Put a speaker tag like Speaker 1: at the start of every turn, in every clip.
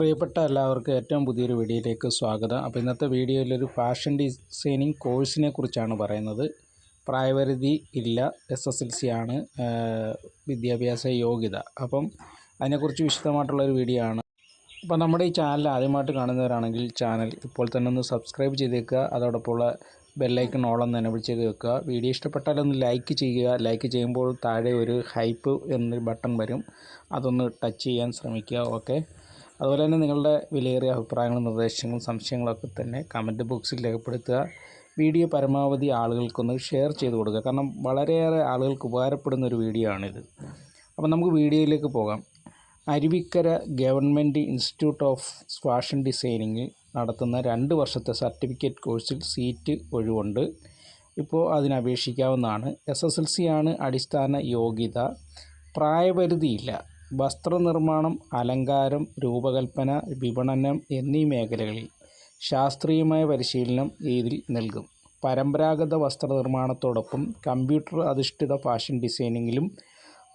Speaker 1: പ്രിയപ്പെട്ട എല്ലാവർക്കും ഏറ്റവും പുതിയൊരു വീഡിയോയിലേക്ക് സ്വാഗതം. അപ്പോൾ ഇന്നത്തെ വീഡിയോയിൽ ഒരു ഫാഷൻ ഡിസൈനിങ് കോഴ്സിനെ കുറിച്ചാണ് പറയുന്നത്. പ്രായപരിധി ഇല്ല എസ് എസ് എൽ സി ആണ് വിദ്യാഭ്യാസ യോഗ്യത. അപ്പം അതിനെക്കുറിച്ച് വിശദമായിട്ടുള്ളൊരു വീഡിയോ ആണ്. അപ്പോൾ നമ്മുടെ ഈ ചാനൽ ആദ്യമായിട്ട് കാണുന്നവരാണെങ്കിൽ ചാനൽ ഇപ്പോൾ തന്നെ ഒന്ന് സബ്സ്ക്രൈബ് ചെയ്തേക്കുക. അതോടൊപ്പമുള്ള ബെല്ലൈക്കൺ ഓളം എനേബിൾ ചെയ്ത് വെക്കുക. വീഡിയോ ഇഷ്ടപ്പെട്ടാൽ ഒന്ന് ലൈക്ക് ചെയ്യുക. ലൈക്ക് ചെയ്യുമ്പോൾ താഴെ ഒരു ഹൈപ്പ് എന്നൊരു ബട്ടൺ വരും. അതൊന്ന് ടച്ച് ചെയ്യാൻ ശ്രമിക്കുക. ഓക്കെ അതുപോലെ തന്നെ നിങ്ങളുടെ വിലയേറിയ അഭിപ്രായങ്ങളും നിർദ്ദേശങ്ങളും സംശയങ്ങളൊക്കെ തന്നെ കമന്റ് ബോക്സിൽ രേഖപ്പെടുത്തുക. വീഡിയോ പരമാവധി ആളുകൾക്കൊന്ന് ഷെയർ ചെയ്ത് കൊടുക്കുക. കാരണം വളരെയേറെ ആളുകൾക്ക് ഉപകാരപ്പെടുന്ന ഒരു വീഡിയോ ആണിത്. അപ്പോൾ നമുക്ക് വീഡിയോയിലേക്ക് പോകാം. Aruvikkara government institute of fashion ഡിസൈനിങ്ങിൽ നടത്തുന്ന രണ്ട് വർഷത്തെ സർട്ടിഫിക്കറ്റ് കോഴ്സിൽ സീറ്റ് ഒഴിവുണ്ട്. ഇപ്പോൾ അതിനപേക്ഷിക്കാവുന്നതാണ് എസ് എസ് എൽ സി ആണ് അടിസ്ഥാന യോഗ്യത. പ്രായപരിധിയില്ല. വസ്ത്രനിർമ്മാണം അലങ്കാരം രൂപകൽപ്പന വിപണനം എന്നീ മേഖലകളിൽ ശാസ്ത്രീയമായ പരിശീലനം ഇതിൽ നൽകും. പരമ്പരാഗത വസ്ത്രനിർമ്മാണത്തോടൊപ്പം കമ്പ്യൂട്ടർ അധിഷ്ഠിത ഫാഷൻ ഡിസൈനിങ്ങിലും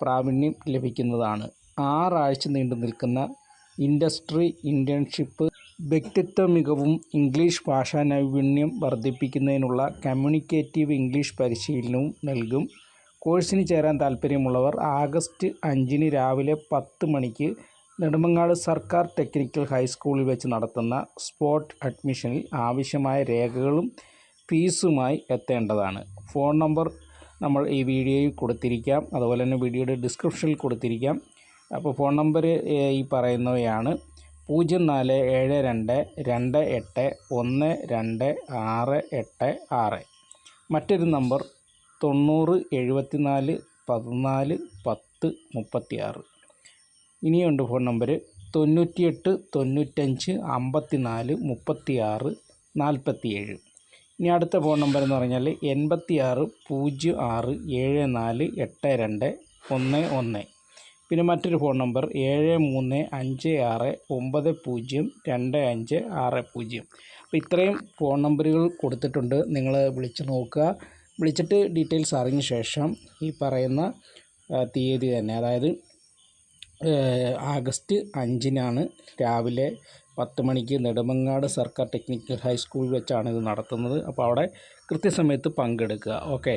Speaker 1: പ്രാവീണ്യം ലഭിക്കുന്നതാണ്. ആറാഴ്ച നീണ്ടു നിൽക്കുന്ന ഇൻഡസ്ട്രി ഇന്റേൺഷിപ്പ് വ്യക്തിത്വ മികവും ഇംഗ്ലീഷ് ഭാഷാ നൈപുണ്യം വർദ്ധിപ്പിക്കുന്നതിനുള്ള കമ്മ്യൂണിക്കേറ്റീവ് ഇംഗ്ലീഷ് പരിശീലനവും നൽകും. കോഴ്സിന് ചേരാൻ താൽപ്പര്യമുള്ളവർ ആഗസ്റ്റ് അഞ്ചിന് രാവിലെ പത്ത് മണിക്ക് നെടുമങ്ങാട് സർക്കാർ ടെക്നിക്കൽ ഹൈസ്കൂളിൽ വെച്ച് നടത്തുന്ന സ്പോട്ട് അഡ്മിഷനിൽ ആവശ്യമായ രേഖകളും ഫീസുമായി എത്തേണ്ടതാണ്. ഫോൺ നമ്പർ നമ്മൾ ഈ വീഡിയോയിൽ കൊടുത്തിരിക്കാം. അതുപോലെ തന്നെ വീഡിയോയുടെ ഡിസ്ക്രിപ്ഷനിൽ കൊടുത്തിരിക്കാം. അപ്പോൾ ഫോൺ നമ്പർ ഈ പറയുന്നവയാണ്. പൂജ്യം നാല് ഏഴ് രണ്ട് രണ്ട് എട്ട് ഒന്ന് രണ്ട് ആറ് എട്ട് ആറ്. മറ്റൊരു നമ്പർ തൊണ്ണൂറ് എഴുപത്തി നാല് പതിനാല് പത്ത് മുപ്പത്തി ആറ് ഇനിയുണ്ട് ഫോൺ നമ്പർ തൊണ്ണൂറ്റിയെട്ട് തൊണ്ണൂറ്റഞ്ച് അമ്പത്തി നാല് മുപ്പത്തി ആറ് നാൽപ്പത്തി ഏഴ് ഇനി അടുത്ത ഫോൺ നമ്പർ എന്ന് പറഞ്ഞാൽ എൺപത്തി ആറ് പൂജ്യം ആറ് ഏഴ് നാല് എട്ട് രണ്ട് ഒന്ന് ഒന്ന്. പിന്നെ മറ്റൊരു ഫോൺ നമ്പർ ഏഴ് മൂന്ന് അഞ്ച് ആറ് ഒമ്പത് പൂജ്യം രണ്ട് അഞ്ച് ആറ് പൂജ്യം. അപ്പോൾ ഇത്രയും ഫോൺ നമ്പറുകൾ കൊടുത്തിട്ടുണ്ട്. നിങ്ങൾ വിളിച്ച് നോക്കുക. വിളിച്ചിട്ട് ഡീറ്റെയിൽസ് അറിഞ്ഞ ശേഷം ഈ പറയുന്ന തീയതി തന്നെ. അതായത് ആഗസ്റ്റ് അഞ്ചിനാണ് രാവിലെ പത്ത് മണിക്ക് നെടുമങ്ങാട് സർക്കാർ ടെക്നിക്കൽ ഹൈസ്കൂളിൽ വെച്ചാണ് ഇത് നടത്തുന്നത്. അപ്പോൾ അവിടെ കൃത്യസമയത്ത് പങ്കെടുക്കുക. ഓക്കെ?